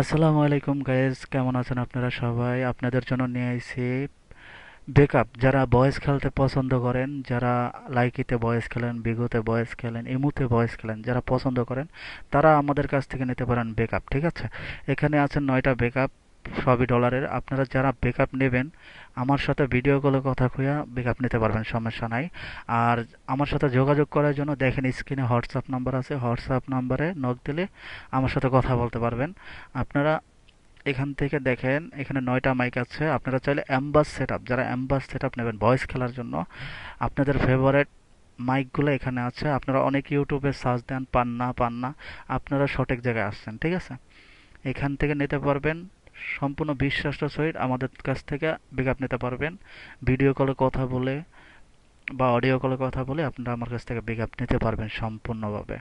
আসসালামু আলাইকুম গাইজ কেমন আছেন আপনারা সবাই? আপনাদের জন্য নিয়ে আইছি বেকআপ যারা বয়স খেলতে পছন্দ করেন, যারা লাইকিতে বয়স খেলেন বিগুতে বয়স খেলেন ইমুতে বয়স খেলেন, যারা পছন্দ করেন, তারা আমাদের কাছ থেকে নিতে পারেন বেকআপ ঠিক আছে? এখানে আছে নয়টা বেকআপ সবই ডলারের আপনারা যারা বেকআপ নেবেন, আমার সাথে ভিডিও কলে কথা কইয়া বেকআপ নিতে পারবেন, সমস্যা নাই। আর আমার সাথে যোগাযোগ করার জন্য দেখেন স্ক্রিনে হোয়াটসঅ্যাপ নাম্বার আছে। হোয়াটসঅ্যাপ নাম্বারে নক দিলে আমার সাথে কথা বলতে পারবেন। আপনারা এখান থেকে দেখেন, এখানে নয়টা মাইক আছে। আপনারা চাইলে অ্যাম্বাস সেট যারা অ্যাম্বাস সেট নেবেন ভয়েস খেলার জন্য, আপনাদের ফেভারেট মাইকগুলো এখানে আছে। আপনারা অনেক ইউটিউবে সার্চ দেন, পান না পান না, আপনারা সঠিক জায়গায় আসছেন, ঠিক আছে? এখান থেকে নিতে পারবেন সম্পূর্ণ বিশ্বাসটা সহিত আমাদের কাছ থেকে ব্যাকআপ নিতে পারবেন। ভিডিও কলে কথা বলে বা অডিও কলে কথা বলে আপনারা আমার কাছ থেকে ব্যাকআপ নিতে পারবেন সম্পূর্ণভাবে।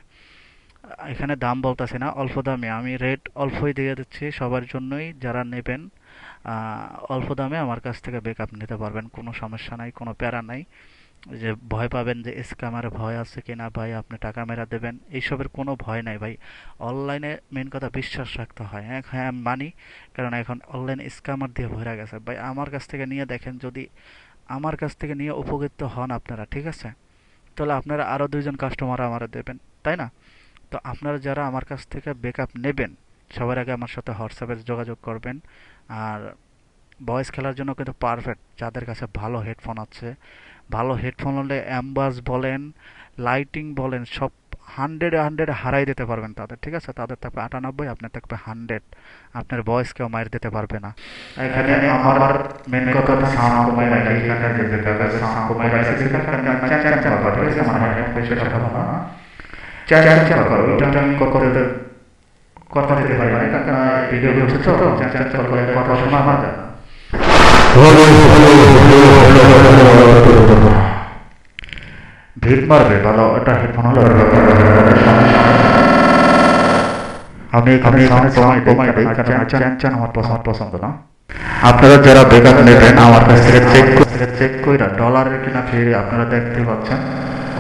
এখানে দাম বলতেছি না, অল্প দামে। আমি রেট অল্পই দিয়ে দিচ্ছি, সবার জন্যই যারা নেবেন অল্প দামে আমার কাছ থেকে ব্যাকআপ নিতে পারবেন। কোনো সমস্যা নাই, কোনো প্যারা নাই। যে ভয় পাবেন যে স্ক্যামারে ভয় আছে কি না ভাই? আপনি টাকা মেরা দেবেন? এইসবের কোনো ভয় নাই ভাই। অনলাইনে মেন কথা বিশ্বাস রাখতে হয়। হ্যাঁ হ্যাঁ মানি। কারণ এখন অনলাইন স্ক্যামার দিয়ে ভরে গেছে। ভাই, আমার কাছ থেকে নিয়ে দেখেন যদি আমার কাছ থেকে নিয়ে উপকৃত হন আপনারা, ঠিক আছে? তাহলে আপনারা আরও দুইজন কাস্টমার আমার দেবেন, তাই না? তো আপনারা যারা আমার কাছ থেকে ব্যাকআপ নেবেন, সবার আগে আমার সাথে হোয়াটসঅ্যাপে যোগাযোগ করবেন। আর ভয়েস খেলার জন্য কিন্তু পারফেক্ট যাদের কাছে ভালো হেডফোন আছে, ভালো হেডফোন হলে অ্যাম্বাস বলেন লাইটিং বলেন, সব হান্ড্রেড হান্ড্রেড হারাই দিতে পারবেন তাদের, ঠিক আছে? তাদের থাকবে আটানব্বই আপনার থাকবে হান্ড্রেড আপনার ভয়েস কেউ মায়ের দিতে পারবে না। এখানে আমার মেন কথা সাউন্ড এখানে যে জায়গাটা সাউন্ড সেখানে আমি চ্যান চ্যান ঠিক আছে? না। চ্যান চ্যান আমি কথা দিতে পারি ভিডিও তো চ্যান চ্যান কথা শোনা ভিড় মারবে ভালো এটা হেডফোন হলো। আমি সামনে সময় কমাই দিই কারণ চ্যান চ্যান আমার পছন্দ পছন্দ না। আপনারা যারা বেকার নেবেন আমার কাছ থেকে চেক চেক করে ডলারের কিনা ফিরে আপনারা দেখতে পাচ্ছেন।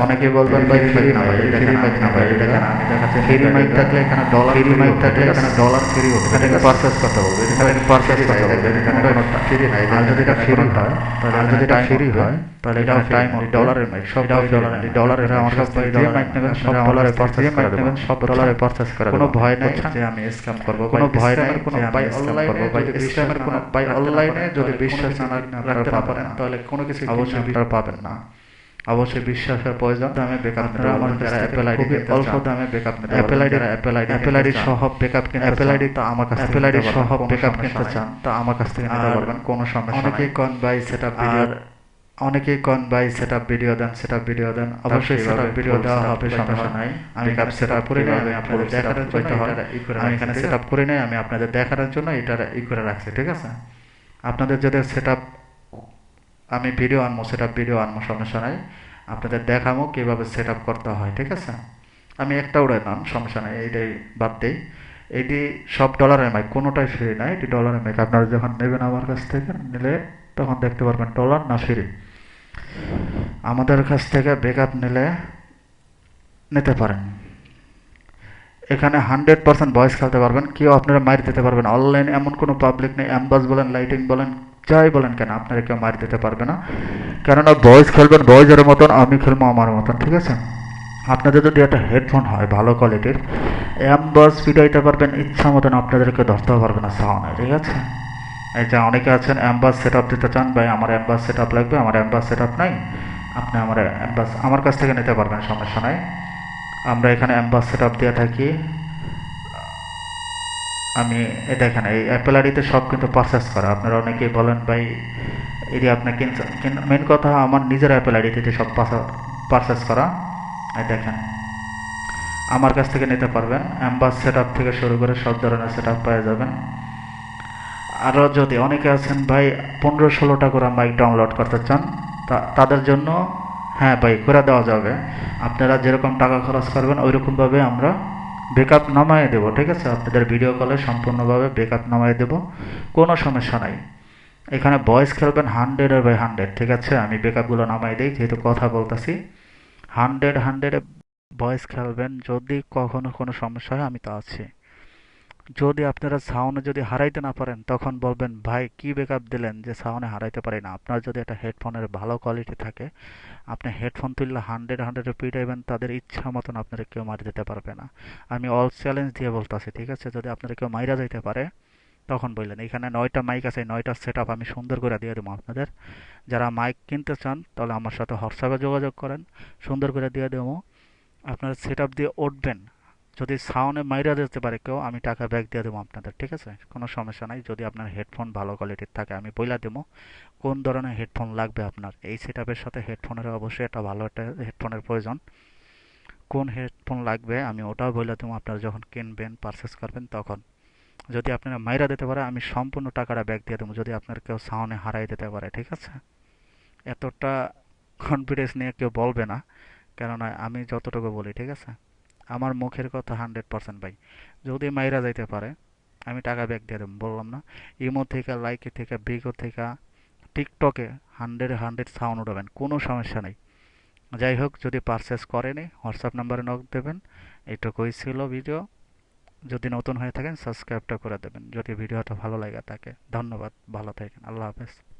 অনেকে বলবেন ভাই ফ্রি না ভাই ফ্রি মাইক না ভাই দেখেন আমি দেখাচ্ছি। ফ্রি মাইক থাকলে এখানে ডলার ফ্রি মাইক থাকলে এখানে ডলার ফ্রি হবে। এখানে পারচেজ করতে বলবে। এখানে পারচেজ করতে বলবে। এখানে কোনো ফ্রি নাই আর যদি এটা ফ্রি হয় তাহলে যদি এটা ফ্রি হয়। তাহলে এটা টাইম ডলারের মাইক সব ডলার। ডলারের আমার কাছে যে মাইক নেবেন সব ডলারে পারচেজ করে দেবেন সব ডলারে পারচেজ করে কোনো ভয় নাই যে আমি স্ক্যাম করব। কোনো ভয় নাই কোনো বাই অনলাইনে করব। বাই স্ক্যামের কোনো বাই অনলাইনে যদি বিশ্বাস না রাখতে না পারেন তাহলে কোনো কিছু অবশ্যই আপনারা পাবেন না অবশ্যই বিশ্বাসের প্রয়োজন। দামে বেকআপ আপনারা আমার যারা অ্যাপেল আইডি অল্প দামে বেকআপ নিতে Apple ID Apple ID Apple ID সহ বেকআপ কিনে অ্যাপেল আইডি তো আমার কাছে অ্যাপেল আইডি সহ বেকআপ কিনতে চান তা আমার কাছ থেকে নিতে পারবেন কোনো সমস্যা অনেকেই কন বাই সেটআপ ভিডিও অনেকেই কন বাই সেটআপ ভিডিও দেন সেটআপ ভিডিও দেন অবশ্যই সেটআপ ভিডিও দেওয়া হবে সমস্যা নাই। আমি কাপ সেটআপ করে নিই আমি আপনাদের দেখানোর জন্য এটা আমি এখানে সেটআপ করে নিই আমি আপনাদের দেখানোর জন্য এটা ই করে রাখছি ঠিক আছে? আপনাদের যদি সেটআপ আমি ভিডিও আনব সেট আপ ভিডিও আনব সমস্যা নাই আপনাদের দেখাবো কীভাবে সেট আপ করতে হয়, ঠিক আছে? আমি একটা উড়ে নাম সমস্যা নাই এইটাই বাদ দিই। এটি সব ডলারের মাইক কোনোটাই ফ্রি না, এটি ডলারের মাইক আপনারা যখন নেবেন আমার কাছ থেকে, নিলে তখন দেখতে পারবেন ডলার না ফ্রি আমাদের কাছ থেকে ব্যাকআপ নিলে নিতে পারেন। এখানে হান্ড্রেড পার্সেন্ট ভয়েস খেলতে পারবেন, কেউ আপনারা মাইর দিতে পারবেন অনলাইন এমন কোনো পাবলিক নেই অ্যাম্বাস বলেন লাইটিং বলেন যাই বলেন কেন, আপনারা কেউ মার দিতে পারবে না। কেননা বয়েজ খেলবেন বয়েজের মতন, আমি খেলব আমার মতন, ঠিক আছে? আপনাদের যদি একটা হেডফোন হয়, ভালো কোয়ালিটির অ্যাম্বাস ফিটাইতে পারবেন, ইচ্ছা মতন আপনাদেরকে ধরতেও পারবে না সাউন্ডে ঠিক আছে? এই যে অনেকে আছেন অ্যাম্বাস সেট আপ দিতে চান, ভাই, আমার অ্যাম্বাস সেট আপ লাগবে, আমার অ্যাম্বাস সেট আপ নাই, আপনি আমার অ্যাম্বাস আমার কাছ থেকে নিতে পারবেন, সমস্যা নাই। আমরা এখানে অ্যাম্বাস সেট আপ দিয়ে থাকি। আমি দেখেন এই অ্যাপেল আইডিতে সব কিন্তু পারচেস করা। আপনারা অনেকেই বলেন, ভাই, এটি আপনি কিনছেন মেন কথা, আমার নিজের অ্যাপেল আইডিতে সব পারচেস করা। এই দেখেন, আমার কাছ থেকে নিতে পারবেন। অ্যাম্বাস সেট থেকে শুরু করে সব ধরনের সেট আপ পেয়ে যাবেন আরও যদি অনেকে আছেন, ভাই, পনেরো ষোলোটা করে মাইক ডাউনলোড করতে চান তাদের জন্য হ্যাঁ ভাই, করে দেওয়া যাবে। আপনারা যেরকম টাকা খরচ করবেন, ওইরকমভাবে আমরা ব্যাকআপ নামায় দেবো, ঠিক আছে? আপনাদের ভিডিও কলে সম্পূর্ণভাবে ব্রেকআপ নামায় দেবো, কোনো সমস্যা নাই। এখানে ভয়েস খেলবেন হান্ড্রেডের বাই হান্ড্রেড ঠিক আছে? আমি ব্যাকআপগুলো নামাই দিই, যেহেতু কথা বলতেছি। হান্ড্রেড হান্ড্রেডে ভয়েস খেলবেন, যদি কখনো কোনো সমস্যা হয়, আমি তো আছি। যদি আপনারা সাউন্ডে যদি হারাইতে না পারেন, তখন বলবেন, ভাই, কি ব্যাকআপ দিলেন যে সাউন্ডে হারাইতে পারি না? আপনার যদি একটা হেডফোনের ভালো কোয়ালিটি থাকে, আপনি হেডফোন তুললে হান্ড্রেড হান্ড্রেড হান্ড্রেডে পিটাইবেন তাদের ইচ্ছা মতন আপনারা কেউ মারি দিতে পারবে না। আমি অল চ্যালেঞ্জ দিয়ে বলতেছি, ঠিক আছে, যদি আপনারা কেউ মাইরা যাইতে পারে, তখন বললেন, এখানে নয়টা মাইক আছে, নয়টা সেট আমি সুন্দর করে দিয়ে দেবো আপনাদের। যারা মাইক কিনতে চান, তাহলে আমার সাথে হোয়াটসঅ্যাপে যোগাযোগ করেন, সুন্দর করে দিয়ে দেবো। আপনারা সেট দিয়ে উঠবেন যদি সাউন্ডে মাইরা দিতে পারে কেউ, আমি টাকা ব্যাক দিয়ে দেবো আপনাদের, ঠিক আছে? কোনো সমস্যা নাই। যদি আপনার হেডফোন ভালো কোয়ালিটির থাকে, আমি বইলা দেবো। কোন ধরনের হেডফোন লাগবে আপনার? এই সেট সাথে হেডফোনের অবশ্যই একটা ভালো একটা হেডফোনের প্রয়োজন। কোন হেডফোন লাগবে, আমি ওটাও বইলা দেবো। আপনারা যখন কিনবেন পারচেস করবেন, তখন। যদি আপনারা মাইরা দিতে পারে, আমি সম্পূর্ণ টাকাটা ব্যাক দিয়ে দেবো। যদি আপনার কেউ সাউন্ডে হারাই দিতে পারে, ঠিক আছে? এতটা কনফিডেন্স নিয়ে কেউ বলবে না। কেননা, আমি যতটুকু বলি, ঠিক আছে? আমার মুখের কথা হান্ড্রেড পার্সেন্ট ভাই। যদি মাইরা যাইতে পারে, আমি টাকা ব্যাক দিয়ে দেবো, বললাম না। ইমো থেকে, লাইকে থেকে বিগো থেকে, টিকটকে হান্ড্রেড হান্ড্রেড সাউন্ড উঠাবেন, কোনো সমস্যা নেই। যাই হোক, যদি পারচেস করেনি, হোয়াটসঅ্যাপ নাম্বারে নক দেবেন। এইটুকুই ছিল ভিডিও যদি নতুন হয়ে থাকেন সাবস্ক্রাইবটা করে দেবেন। যদি ভিডিওটা ভালো লাগে থাকে ধন্যবাদ। ভালো থাকেন। আল্লাহ হাফেজ।